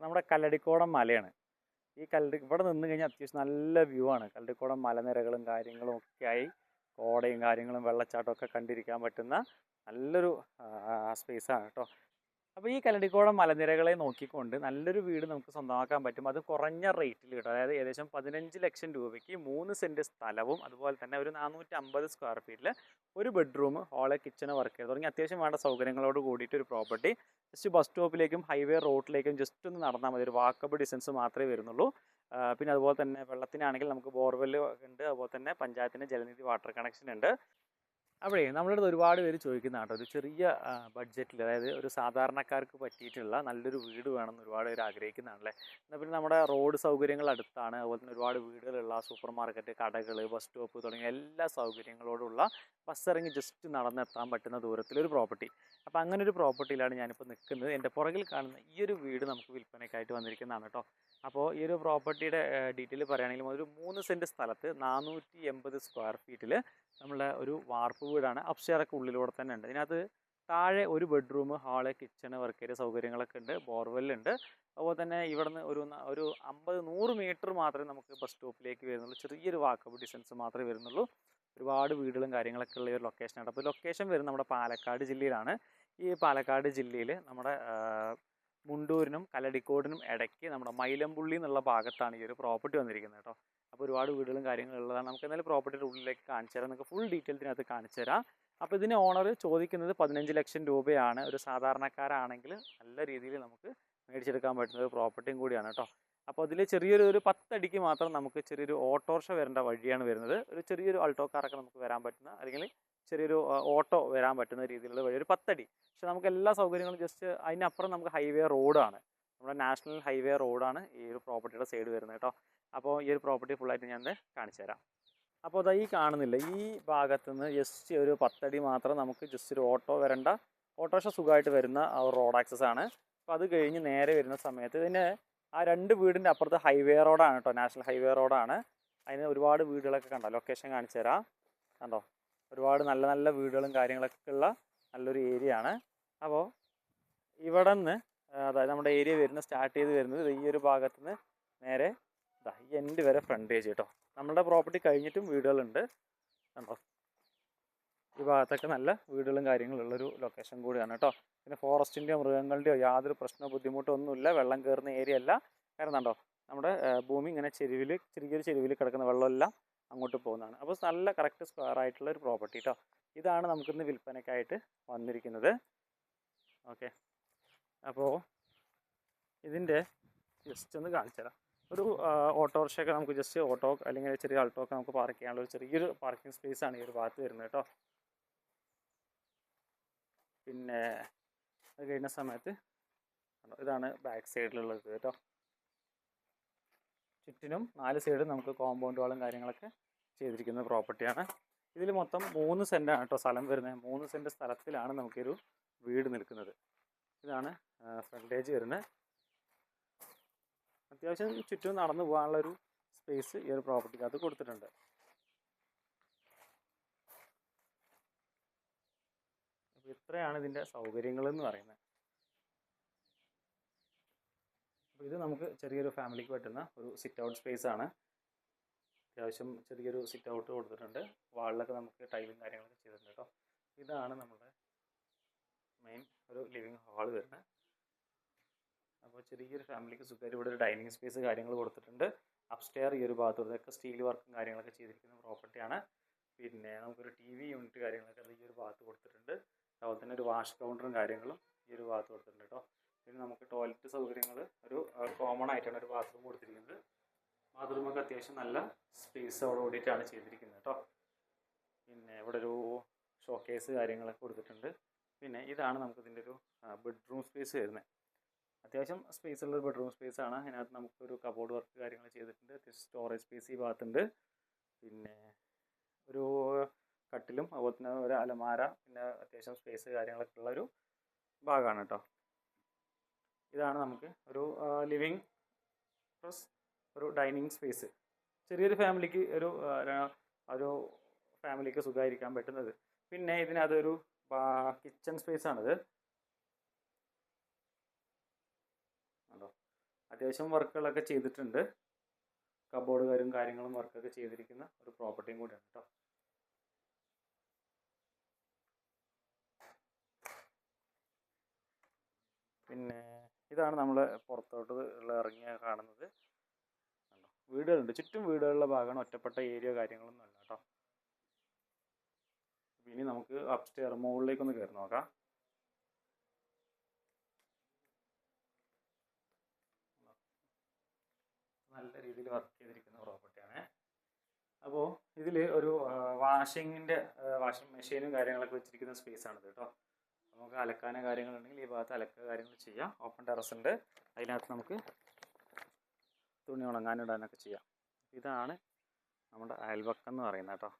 നമ്മുടെ കല്ലടിക്കോടം മലയാണ്. ഈ കല്ലടി ഇവിടെ നിന്ന് കഴിഞ്ഞാൽ അത്യാവശ്യം നല്ല വ്യൂ ആണ്. കല്ലടിക്കോടം മലനിരകളും കാര്യങ്ങളും ഒക്കെ ആയി കോടയും കാര്യങ്ങളും വെള്ളച്ചാട്ടവും ഒക്കെ കണ്ടിരിക്കാൻ പറ്റുന്ന നല്ലൊരു സ്പേസാണ് കേട്ടോ അപ്പോൾ ഈ കല്ലടിക്കോടം മലനിരകളെ നോക്കിക്കൊണ്ട് നല്ലൊരു വീട് നമുക്ക് സ്വന്തമാക്കാൻ പറ്റും. അത് കുറഞ്ഞ റേറ്റിൽ കിട്ടും. അതായത് ഏകദേശം പതിനഞ്ച് ലക്ഷം രൂപയ്ക്ക് മൂന്ന് സെന്റ് സ്ഥലവും അതുപോലെ തന്നെ ഒരു നാനൂറ്റി അമ്പത് സ്ക്വയർ ഫീറ്റിൽ ഒരു ബെഡ്റൂം ഹോൾ കിച്ചണ് വർക്ക് ചെയ്ത് തുടങ്ങി. അത്യാവശ്യം വേണ്ട സൗകര്യങ്ങളോട് കൂടിയിട്ട് ഒരു പ്രോപ്പർട്ടി ജസ്റ്റ് ബസ് സ്റ്റോപ്പിലേക്കും ഹൈവേ റോഡിലേക്കും ജസ്റ്റ് ഒന്ന് നടന്നാൽ മതി. ഒരു വാക്കബിൾ ഡിസ്റ്റൻസ് മാത്രമേ വരുന്നുള്ളൂ. പിന്നെ അതുപോലെ തന്നെ വെള്ളത്തിനാണെങ്കിൽ നമുക്ക് ബോർവെൽ ഉണ്ട്. അതുപോലെ തന്നെ പഞ്ചായത്തിന്റെ ജലനിധി വാട്ടർ കണക്ഷൻ ഉണ്ട്. അപ്പോഴേ നമ്മുടെ അടുത്ത് ഒരുപാട് പേര് ചോദിക്കുന്ന കേട്ടോ ഒരു ചെറിയ ബഡ്ജറ്റിൽ അതായത് ഒരു സാധാരണക്കാർക്ക് പറ്റിയിട്ടുള്ള നല്ലൊരു വീട് വേണമെന്ന് ഒരുപാട് പേര് ആഗ്രഹിക്കുന്നതാണല്ലേ എന്നാൽ പിന്നെ നമ്മുടെ റോഡ് സൗകര്യങ്ങൾ അടുത്താണ്. അതുപോലെ തന്നെ ഒരുപാട് വീടുകളുള്ള സൂപ്പർ മാർക്കറ്റ് കടകൾ ബസ് സ്റ്റോപ്പ് തുടങ്ങിയ എല്ലാ സൗകര്യങ്ങളോടുള്ള ബസ് ഇറങ്ങി ജസ്റ്റ് നടന്നെത്താൻ പറ്റുന്ന ദൂരത്തിലൊരു പ്രോപ്പർട്ടി. അപ്പോൾ അങ്ങനെ ഒരു പ്രോപ്പർട്ടിയിലാണ് ഞാനിപ്പോൾ നിൽക്കുന്നത് എന്റെ പുറകിൽ കാണുന്ന ഈ ഒരു വീട് നമുക്ക് വിൽപ്പനയ്ക്കായിട്ട് വന്നിരിക്കുന്നതാണ് കേട്ടോ അപ്പോൾ ഈ ഒരു പ്രോപ്പർട്ടിയുടെ ഡീറ്റെയിൽ പറയുകയാണെങ്കിൽ ഒരു മൂന്ന് സെന്റ് സ്ഥലത്ത് നാനൂറ്റി എൺപത് സ്ക്വയർ ഫീറ്റിൽ നമ്മളെ ഒരു വാർപ്പ് വീടാണ്. അപ്സ്റ്റെയറൊക്കെ ഉള്ളിലൂടെ തന്നെ ഉണ്ട്. ഇതിനകത്ത് താഴെ ഒരു bedroom hall kitchen work area സൗകര്യങ്ങളൊക്കെ ഉണ്ട്. ബോർവെല്ലുണ്ട് അതുപോലെ തന്നെ ഇവിടുന്ന് ഒരു ഒരു അമ്പത് നൂറ് മീറ്റർ മാത്രമേ നമുക്ക് ബസ് സ്റ്റോപ്പിലേക്ക് വരുന്നുള്ളൂ. ചെറിയൊരു വാക്കബിൾ ഡിസ്റ്റൻസ് മാത്രമേ വരുന്നുള്ളൂ. ഒരുപാട് വീടുകളും കാര്യങ്ങളൊക്കെ ഉള്ള ഒരു ലൊക്കേഷനാണ് അപ്പോൾ ലൊക്കേഷൻ വരുന്നത് നമ്മുടെ പാലക്കാട് ജില്ലയിലാണ്. ഈ പാലക്കാട് ജില്ലയിൽ നമ്മുടെ മുണ്ടൂരിനും കല്ലടിക്കോടിനും ഇടയ്ക്ക് നമ്മുടെ മൈലമ്പുള്ളി എന്നുള്ള ഭാഗത്താണ് ഈ ഒരു പ്രോപ്പർട്ടി വന്നിരിക്കുന്നത് കേട്ടോ. അപ്പോൾ ഒരുപാട് വീടുകളും കാര്യങ്ങളും ഉള്ളതാണ്. നമുക്ക് എന്തായാലും പ്രോപ്പർട്ടിയുടെ ഉള്ളിലേക്ക് കാണിച്ചു തരാം. നിങ്ങൾക്ക് ഫുൾ ഡീറ്റെയിൽ ഇതിനകത്ത് കാണിച്ചു തരാം. അപ്പോൾ ഇതിന് ഓണർ ചോദിക്കുന്നത് പതിനഞ്ച് ലക്ഷം രൂപയാണ്. ഒരു സാധാരണക്കാരാണെങ്കിൽ നല്ല രീതിയിൽ നമുക്ക് മേടിച്ചെടുക്കാൻ പറ്റുന്ന ഒരു പ്രോപ്പർട്ടിയും കൂടിയാണ് കേട്ടോ. അപ്പോൾ അതിൽ ചെറിയൊരു ഒരു പത്തടിക്ക് മാത്രം നമുക്ക് ചെറിയൊരു ഓട്ടോറിക്ഷ വരേണ്ട വഴിയാണ് വരുന്നത്. ഒരു ചെറിയൊരു അൾട്ടോ കാറൊക്കെ നമുക്ക് വരാൻ പറ്റുന്ന അല്ലെങ്കിൽ ചെറിയൊരു ഓട്ടോ വരാൻ പറ്റുന്ന രീതിയിലുള്ള വഴി. ഒരു പത്തടി. പക്ഷെ നമുക്ക് എല്ലാ സൗകര്യങ്ങളും ജസ്റ്റ് അതിനപ്പുറം നമുക്ക് ഹൈവേ റോഡാണ് നമ്മുടെ നാഷണൽ ഹൈവേ റോഡാണ് ഈ ഒരു പ്രോപ്പർട്ടിയുടെ സൈഡ് വരുന്നത് കേട്ടോ. അപ്പോൾ ഈ ഒരു പ്രോപ്പർട്ടി ഫുള്ളായിട്ട് ഞാൻ കാണിച്ചു തരാം. അപ്പോൾ അതാ ഈ കാണുന്നില്ല ഈ ഭാഗത്ത് നിന്ന് ജസ്റ്റ് ഒരു പത്തടി മാത്രം നമുക്ക് ജസ്റ്റ് ഒരു ഓട്ടോ വരേണ്ട ഓട്ടോറിക്ഷ സുഖമായിട്ട് വരുന്ന റോഡ് ആക്സസ് ആണ്. അപ്പോൾ അത് കഴിഞ്ഞ് നേരെ വരുന്ന സമയത്ത് ഇതിന് ആ രണ്ട് വീടിന്റെ അപ്പുറത്ത് ഹൈവേ റോഡാണ് കേട്ടോ നാഷണൽ ഹൈവേ റോഡാണ് അതിന് ഒരുപാട് വീടുകളൊക്കെ കണ്ടോ ലൊക്കേഷൻ കാണിച്ചു തരാം. കണ്ടോ ഒരുപാട് നല്ല നല്ല വീടുകളും കാര്യങ്ങളൊക്കെ ഉള്ള നല്ലൊരു ഏരിയ ആണ്. അപ്പോൾ ഇവിടെ നിന്ന് അതായത് നമ്മുടെ ഏരിയ വരുന്ന സ്റ്റാർട്ട് ചെയ്ത് വരുന്നത് ഈ ഒരു ഭാഗത്ത് നിന്ന് നേരെ ഇതാ ഈ എൻഡ് വരെ ഫ്രണ്ടേജ് കേട്ടോ. നമ്മുടെ പ്രോപ്പർട്ടി കഴിഞ്ഞിട്ടും വീടുകളുണ്ട്. കണ്ടോ? ഈ ഭാഗത്തൊക്കെ നല്ല വീടുകളും കാര്യങ്ങളും ഉള്ളൊരു ലൊക്കേഷൻ കൂടിയാണ് കേട്ടോ. പിന്നെ ഫോറസ്റ്റിന്റെയോ മൃഗങ്ങളുടെയോ യാതൊരു പ്രശ്നമോ ബുദ്ധിമുട്ടോ ഒന്നുമില്ല. വെള്ളം കയറുന്ന ഏരിയ അല്ല. കാരണം കണ്ടോ നമ്മുടെ ഭൂമി ഇങ്ങനെ ചെരുവിൽ ചെറിയൊരു ചെരുവിൽ കിടക്കുന്ന വെള്ളമെല്ലാം അങ്ങോട്ട് പോകുന്നതാണ്. അപ്പോൾ നല്ല കറക്റ്റ് സ്ക്വയർ ആയിട്ടുള്ള ഒരു പ്രോപ്പർട്ടി കേട്ടോ ഇതാണ് നമുക്കിന്ന് വിൽപ്പനയ്ക്കായിട്ട് വന്നിരിക്കുന്നത്. ഓക്കെ അപ്പോൾ ഇതിന്റെ ജസ്റ്റ് ഒന്ന് കാണിച്ചു തരാം. ഒരു ഓട്ടോറിക്ഷയൊക്കെ നമുക്ക് ജസ്റ്റ് ഓട്ടോ അല്ലെങ്കിൽ ചെറിയ ആൾട്ടോ ഒക്കെ നമുക്ക് പാർക്ക് ചെയ്യാനുള്ള ഒരു ചെറിയൊരു പാർക്കിംഗ് സ്പേസ് ആണ് ഈ ഒരു ഭാഗത്ത് വരുന്നത് കേട്ടോ. പിന്നെ അത് കഴിഞ്ഞ സമയത്ത് ഇതാണ് ബാക്ക് സൈഡിലുള്ളത് കേട്ടോ. ചുറ്റിനും നാല് സൈഡും നമുക്ക് കോമ്പൗണ്ട് വാളും കാര്യങ്ങളൊക്കെ ചെയ്തിരിക്കുന്ന പ്രോപ്പർട്ടിയാണ് ഇതിൽ മൊത്തം മൂന്ന് സെന്റാണ് കേട്ടോ സ്ഥലം വരുന്നത്. മൂന്ന് സെന്റ് സ്ഥലത്തിലാണ് നമുക്കൊരു വീട് നിൽക്കുന്നത്. ഇതാണ് ഫ്രണ്ടേജ് വരുന്നത് അത്യാവശ്യം ചുറ്റും നടന്നു പോകാനുള്ള ഒരു സ്പേസ് ഈ ഒരു പ്രോപ്പർട്ടിക്ക് അത് കൊടുത്തിട്ടുണ്ട്. അപ്പോൾ ഇത്രയാണ് ഇതിന്റെ സൗകര്യങ്ങൾ എന്ന് പറയുന്നത്. അപ്പോൾ ഇത് നമുക്ക് ചെറിയൊരു ഫാമിലിക്ക് പറ്റുന്ന ഒരു സിറ്റ് ഔട്ട് സ്പേസ് ആണ്. അത്യാവശ്യം ചെറിയൊരു സിറ്റ് ഔട്ട് കൊടുത്തിട്ടുണ്ട്. വാളിലൊക്കെ നമുക്ക് ടൈലും കാര്യങ്ങളൊക്കെ ചെയ്തിട്ടുണ്ട് കേട്ടോ. ഇതാണ് നമ്മുടെ മെയിൻ ഒരു ലിവിങ് ഹാൾ വരുന്നത് അപ്പോൾ ചെറിയൊരു ഫാമിലിക്ക് സുഖമായിട്ട് ഇവിടെ ഒരു ഡൈനിങ് സ്പേസ് കാര്യങ്ങൾ കൊടുത്തിട്ടുണ്ട്. അപ്സ്റ്റെയർ ഈ ഒരു ഭാഗത്ത് ഇതൊക്കെ സ്റ്റീൽ വർക്കും കാര്യങ്ങളൊക്കെ ചെയ്തിരിക്കുന്ന പ്രോപ്പർട്ടിയാണ് പിന്നെ നമുക്കൊരു ടി വി യൂണിറ്റ് കാര്യങ്ങളൊക്കെ ഈ ഒരു ഭാഗത്ത് കൊടുത്തിട്ടുണ്ട്. അതുപോലെ തന്നെ ഒരു വാഷ് കൗണ്ടറും കാര്യങ്ങളും ഈ ഒരു ഭാഗത്ത് കൊടുത്തിട്ടുണ്ട് കേട്ടോ. പിന്നെ നമുക്ക് ടോയ്ലറ്റ് സൗകര്യങ്ങൾ ഒരു കോമൺ ആയിട്ടാണ് ഒരു ബാത്റൂം കൊടുത്തിരിക്കുന്നത്. ബാത്റൂമൊക്കെ അത്യാവശ്യം നല്ല സ്പേസോട് കൂടിയിട്ടാണ് ചെയ്തിരിക്കുന്നത് കേട്ടോ. പിന്നെ ഇവിടെ ഒരു ഷോക്കേസ് കാര്യങ്ങളൊക്കെ കൊടുത്തിട്ടുണ്ട്. പിന്നെ ഇതാണ് നമുക്ക് ഇതിന്റെ ഒരു ബെഡ്റൂം സ്പേസ് വരുന്നത്. അത്യാവശ്യം സ്പേസ് ഉള്ള ബെഡ്റൂം സ്പേസ് ആണ്. അതിനകത്ത് നമുക്കൊരു കബോർഡ് വർക്ക് കാര്യങ്ങൾ ചെയ്തിട്ടുണ്ട്. അത്യാവശ്യം സ്റ്റോറേജ് സ്പേസ് ഈ ഭാഗത്തുണ്ട്. പിന്നെ ഒരു കട്ടിലും അതുപോലെ തന്നെ ഒരു അലമാര പിന്നെ അത്യാവശ്യം സ്പേസ് കാര്യങ്ങളൊക്കെ ഉള്ള ഒരു ഭാഗമാണ് കേട്ടോ ഇതാണ് നമുക്ക് ഒരു ലിവിങ് പ്ലസ് ഒരു ഡൈനിങ് സ്പേസ് ചെറിയൊരു ഫാമിലിക്ക് ഒരു ഒരു ഫാമിലിക്ക് സുഖമായിരിക്കാൻ പറ്റുന്നത്. പിന്നെ ഇതിനകത്തൊരു കിച്ചൺ സ്പേസ് ആണിത് കണ്ടോ അത്യാവശ്യം വർക്കുകളൊക്കെ ചെയ്തിട്ടുണ്ട്. കബോർഡുകാരും കാര്യങ്ങളും വർക്കൊക്കെ ചെയ്തിരിക്കുന്ന ഒരു പ്രോപ്പർട്ടിയും കൂടിയാണ് കേട്ടോ പിന്നെ ഇതാണ് നമ്മൾ പുറത്തോട്ട് ഉള്ള ഇറങ്ങിയ കാണുന്നത്. വീടുകളുണ്ട്. ചുറ്റും വീടുകളുടെ ഭാഗമാണ്. ഒറ്റപ്പെട്ട ഏരിയ കാര്യങ്ങളൊന്നും അല്ല കേട്ടോ ഇനി നമുക്ക് അപ്സ്റ്റെയർ മുകളിലേക്കൊന്ന് കയറി നോക്കാം. നല്ല രീതിയിൽ വർക്ക് ചെയ്തിരിക്കുന്ന പ്രോപ്പർട്ടിയാണ് അപ്പോൾ ഇതിൽ ഒരു വാഷിങ്ങിന്റെ വാഷിംഗ് മെഷീനും കാര്യങ്ങളൊക്കെ വെച്ചിരിക്കുന്ന സ്പേസ് ആണ് കേട്ടോ നമുക്ക് അലക്കാനോ കാര്യങ്ങളുണ്ടെങ്കിൽ ഈ ഭാഗത്ത് അലക്കുക കാര്യങ്ങൾ ചെയ്യാം. ഓപ്പൺ ടെറസ് ഉണ്ട്. അതിനകത്ത് നമുക്ക് തുണി ഉണങ്ങാനിടാനൊക്കെ ചെയ്യാം. ഇതാണ് നമ്മുടെ അയൽവക്കം എന്ന് പറയുന്നത് കേട്ടോ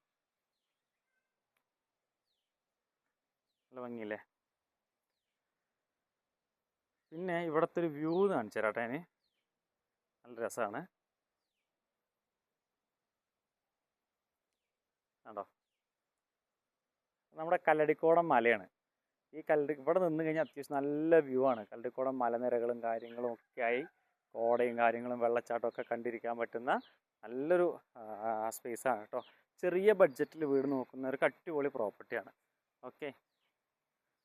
നല്ല ഭംഗിയില്ലേ? പിന്നെ ഇവിടുത്തെ ഒരു വ്യൂ കാണിച്ചു തരാം ഞാൻ നല്ല രസമാണ് കണ്ടോ? നമ്മുടെ കല്ലടിക്കോടം മലയാണ്. ഈ കല്ലടി ഇവിടെ നിന്ന് കഴിഞ്ഞാൽ അത്യാവശ്യം നല്ല വ്യൂ ആണ്. കല്ലടിക്കോടം മലനിരകളും കാര്യങ്ങളും ഒക്കെ ആയി കോടയും കാര്യങ്ങളും വെള്ളച്ചാട്ടവും ഒക്കെ കണ്ടിരിക്കാൻ പറ്റുന്ന നല്ലൊരു സ്പേസ് ആണ് കേട്ടോ. ചെറിയ ബഡ്ജറ്റിൽ വീട് നോക്കുന്ന ഒരു അടിപൊളി പ്രോപ്പർട്ടിയാണ് ഓക്കെ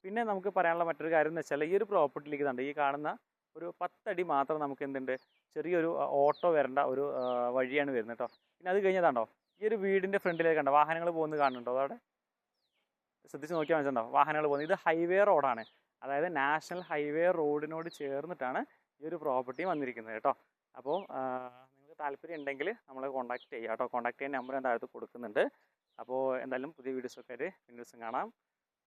പിന്നെ നമുക്ക് പറയാനുള്ള മറ്റൊരു കാര്യം എന്ന് വെച്ചാൽ ഈ ഒരു പ്രോപ്പർട്ടിയിലേക്ക് കണ്ട്? ഈ കാണുന്ന ഒരു പത്തടി മാത്രം നമുക്ക് എന്തുണ്ട് ചെറിയൊരു ഓട്ടോ വരേണ്ട ഒരു വഴിയാണ് വരുന്നത് കേട്ടോ പിന്നെ അത് കഴിഞ്ഞതാണ്ടോ? ഈ ഒരു വീടിന്റെ ഫ്രണ്ടിലേക്ക് കണ്ടോ? വാഹനങ്ങൾ പോകുന്നത് കാണുന്നുണ്ടോ അതവിടെ? ശ്രദ്ധിച്ച് നോക്കിയാൽ മനസ്സിലുണ്ടോ വാഹനങ്ങൾ പോകുന്നത്. ഇത് ഹൈവേ റോഡാണ്. അതായത് നാഷണൽ ഹൈവേ റോഡിനോട് ചേർന്നിട്ടാണ് ഈ ഒരു പ്രോപ്പർട്ടി വന്നിരിക്കുന്നത് കേട്ടോ അപ്പോൾ നിങ്ങൾക്ക് താല്പര്യം ഉണ്ടെങ്കിൽ നമ്മളെ കോൺടാക്ട് ചെയ്യാം കേട്ടോ കോൺടാക്ട് ചെയ്യാൻ നമ്പർ ഞാൻ കൊടുക്കുന്നുണ്ട്. അപ്പോൾ എന്തായാലും പുതിയ വീഡിയോസൊക്കെ ആയിട്ട് ദിവസം കാണാം.